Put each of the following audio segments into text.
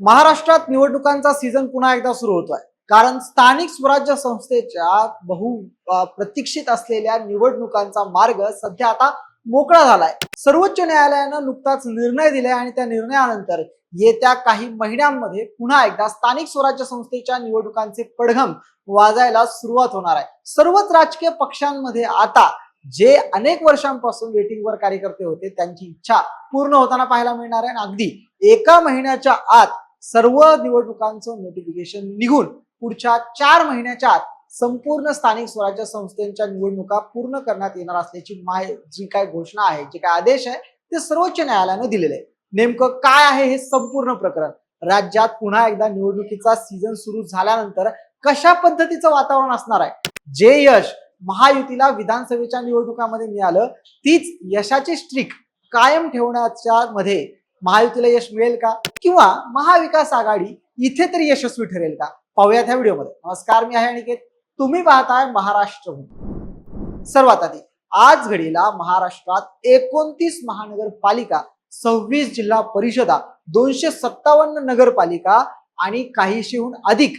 महाराष्ट्रात निवडणुकांचा सीझन पुन्हा एकदा सुरू होतोय. कारण स्थानिक स्वराज्य संस्थेच्या बहु प्रतीक्षित असलेल्या निवडणुकांचा मार्ग सध्या आता मोकळा झालाय. सर्वोच्च न्यायालयानं नुकताच निर्णय दिलाय आणि त्या निर्णयानंतर येत्या काही महिन्यांमध्ये पुन्हा एकदा स्थानिक स्वराज्य संस्थेच्या निवडणुकांचे पडघम वाजायला सुरुवात होणार आहे. सर्वच राजकीय पक्षांमध्ये आता जे अनेक वर्षांपासून वेटिंगवर कार्यकर्ते होते त्यांची इच्छा पूर्ण होताना पाहायला मिळणार आहे. आणि अगदी एका महिन्याच्या आत सर्व निवडणुकांचं नोटिफिकेशन निघून पुढच्या चार महिन्याच्या आत संपूर्ण स्थानिक स्वराज्य संस्थेच्या निवडणुका पूर्ण करण्यात येणार असल्याची माय जी काय घोषणा आहे जे काय आदेश आहे ते सर्वोच्च न्यायालयानं दिलेले आहे. नेमकं काय आहे हे संपूर्ण प्रकरण? राज्यात पुन्हा एकदा निवडणुकीचा सीझन सुरू झाल्यानंतर कशा पद्धतीचं वातावरण असणार आहे? जे यश महायुतीला विधानसभेच्या निवडणुकामध्ये मिळालं तीच यशाची स्ट्रीक कायम ठेवण्याच्या मध्ये महायुतीला यश मिळेल का? किंवा महाविकास आघाडी इथे तरी यशस्वी ठरेल का? पाहूयात ह्या व्हिडिओमध्ये नमस्कार मी आहे अनिकेत. तुम्ही पाहताय महाराष्ट्र सर्वात आधी आज घडीला महाराष्ट्रात एकोणतीस महानगरपालिका सव्वीस जिल्हा परिषदा दोनशे सत्तावन्न नगरपालिका आणि काहीशीहून अधिक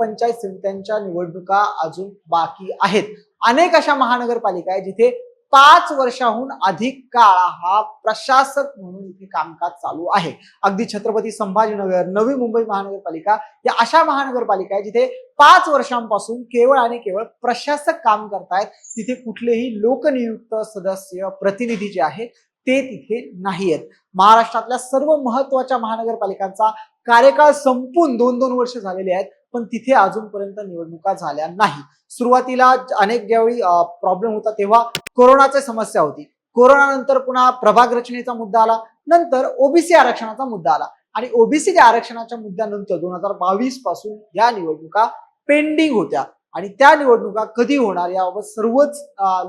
पंचायत समित्यांच्या निवडणुका अजून बाकी आहेत. अनेक अशा महानगरपालिका आहेत जिथे पाच वर्षाहून अधिक काळ हा प्रशासक म्हणून इथे कामकाज चालू आहे. अगदी छत्रपती संभाजीनगर नवी मुंबई महानगरपालिका या अशा महानगरपालिका आहेत जिथे पाच वर्षांपासून केवळ आणि केवळ प्रशासक काम करतायत. तिथे कुठलेही लोकनियुक्त सदस्य प्रतिनिधी जे आहेत ते तिथे नाही आहेत महाराष्ट्रातल्या सर्व महत्त्वाच्या महानगरपालिकांचा कार्यकाळ संपून दोन दोन वर्ष झालेले आहेत पण तिथे अजूनपर्यंत निवडणुका झाल्या नाही. सुरुवातीला अनेक ज्यावेळी प्रॉब्लेम होता तेव्हा कोरोनाची समस्या होती. कोरोना नंतर पुन्हा प्रभाग रचनेचा मुद्दा आला. नंतर ओबीसी आरक्षणाचा मुद्दा आला. आणि ओबीसी आरक्षणाच्या मुद्द्यानंतर दोन हजार बावीसपासून या निवडणुका पेंडिंग होत्या. आणि त्या निवडणुका कधी होणार याबाबत सर्वच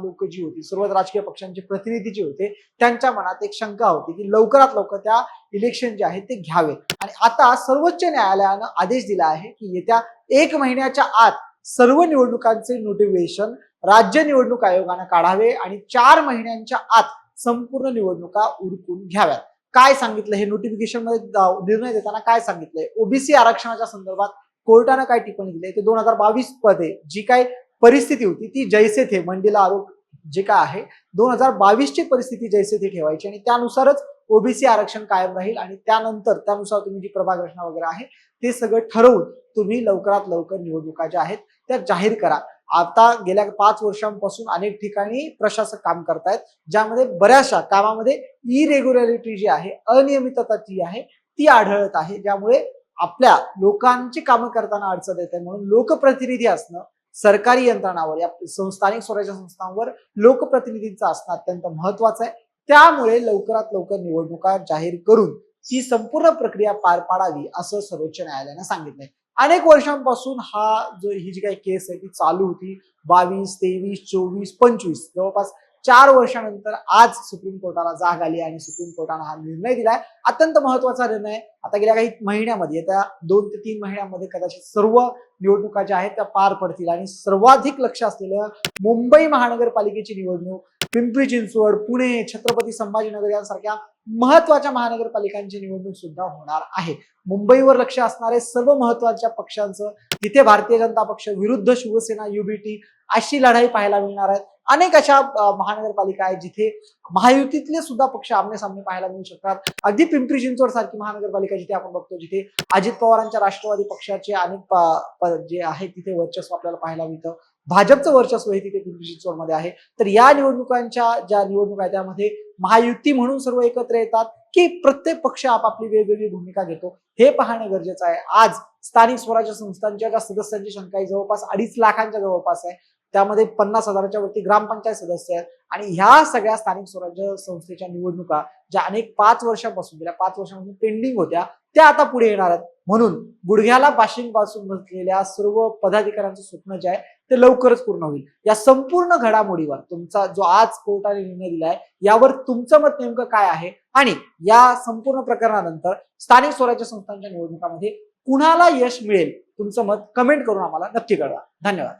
लोक जी होती सर्वच राजकीय पक्षांचे प्रतिनिधी जे होते त्यांच्या मनात एक शंका होती की लवकरात लवकर त्या इलेक्शन जे आहे ते घ्यावे. आणि आता सर्वोच्च न्यायालयानं आदेश दिला आहे की येत्या एक महिन्याच्या आत सर्व निवडणुकांचे नोटिफिकेशन राज्य निवडणूक आयोगानं काढावे आणि चार महिन्यांच्या आत संपूर्ण निवडणुका उरकून घ्याव्यात. काय सांगितलं हे नोटिफिकेशनमध्ये निर्णय देताना काय सांगितलंय? ओबीसी आरक्षणाच्या संदर्भात कोर्टानं काय टिप्पणी दिली ते दोन हजार बावीसमध्ये जी काय परिस्थिती होती ती जैसे थे मंडीला आरोप जे काय आहे दोन हजार बावीसची परिस्थिती जैसे थे ठेवायची आणि त्यानुसारच ओबीसी आरक्षण कायम राहील आणि त्यानंतर त्यानुसार तुम्ही जी प्रभाग रचना वगैरे आहे ते सगळं ठरवून तुम्ही लवकरात लवकर निवडणुका ज्या आहेत त्या जाहीर करा. आता गेल्या पाच वर्षांपासून अनेक ठिकाणी प्रशासक काम करतायत ज्यामध्ये बऱ्याचशा कामामध्ये इरेग्युलॅरिटी जी आहे अनियमितता जी आहे ती आढळत आहे. ज्यामुळे आपल्या लोकांची कामं करताना अडचण येते. म्हणून लोकप्रतिनिधी असणं सरकारी यंत्रणावर या स्थानिक स्वराज्य संस्थांवर लोकप्रतिनिधींचं असणं अत्यंत महत्वाचं आहे. त्यामुळे लवकरात लवकर निवडणुका जाहीर करून ही संपूर्ण प्रक्रिया पार पाडावी असं सर्वोच्च न्यायालयानं सांगितलंय. अनेक वर्षांपासून हा जो ही जी काही केस आहे ती चालू होती. बावीस तेवीस चोवीस पंचवीस. जवळपास चार वर्षानंतर आज सुप्रीम कोर्टाला जाग आली आणि सुप्रीम कोर्टानं हा निर्णय दिलाय. अत्यंत महत्त्वाचा निर्णय आता गेल्या काही महिन्यामध्ये त्या दोन ते तीन महिन्यामध्ये कदाचित सर्व निवडणुका ज्या आहेत त्या पार पडतील. आणि सर्वाधिक लक्ष असलेलं मुंबई महानगरपालिकेची निवडणूक पिंपरी चिंचवड पुणे छत्रपती संभाजीनगर यांसारख्या महत्त्वाच्या महानगरपालिकांची निवडणूक सुद्धा होणार आहे. मुंबईवर लक्ष असणारे सर्व महत्त्वाच्या पक्षांचं तिथे भारतीय जनता पक्ष विरुद्ध शिवसेना युबीटी अशी लढाई पाहायला मिळणार आहेत अनेक अशा महानगरपालिका आहेत जिथे महायुतीतले सुद्धा पक्ष आमने सामने पाहायला मिळू शकतात. अगदी पिंपरी चिंचवड सारखी महानगरपालिका जिथे आपण बघतो जिथे अजित पवारांच्या राष्ट्रवादी पक्षाचे अनेक जे आहे तिथे वर्चस्व आपल्याला पाहायला मिळतं. भाजपचं वर्चस्व हे तिथे पिंपरी चिंचवडमध्ये आहे. तर या निवडणुकांच्या ज्या निवडणूक आहेत त्यामध्ये महायुती म्हणून सर्व एकत्र येतात की प्रत्येक पक्ष आपापली वेगवेगळी भूमिका घेतो. हे पाहणं गरजेचं आहे. आज स्थानिक स्वराज्य संस्थांच्या ज्या सदस्यांची संख्या आहे जवळपास अडीच लाखांच्या जवळपास आहे. त्यामध्ये पन्नास हजाराच्या वरती ग्रामपंचायत सदस्य आहेत. आणि ह्या सगळ्या स्थानिक स्वराज्य संस्थेच्या निवडणुका ज्या अनेक पाच वर्षापासून गेल्या पाच वर्षापासून पेंडिंग होत्या त्या आता पुढे येणार आहेत. म्हणून गुडघ्याला पाशींपासून पासून बसलेल्या सर्व पदाधिकाऱ्यांचं स्वप्न जे आहे ते लवकरच पूर्ण होईल. या संपूर्ण घडामोडीवर तुमचा जो आज कोर्टाने निर्णय दिलाय यावर तुमचं मत नेमकं काय आहे? आणि या संपूर्ण प्रकरणानंतर स्थानिक स्वराज्य संस्थांच्या निवडणुकामध्ये कुणाला यश मिळेल? तुमचं मत कमेंट करून आम्हाला नक्की कळवा. धन्यवाद.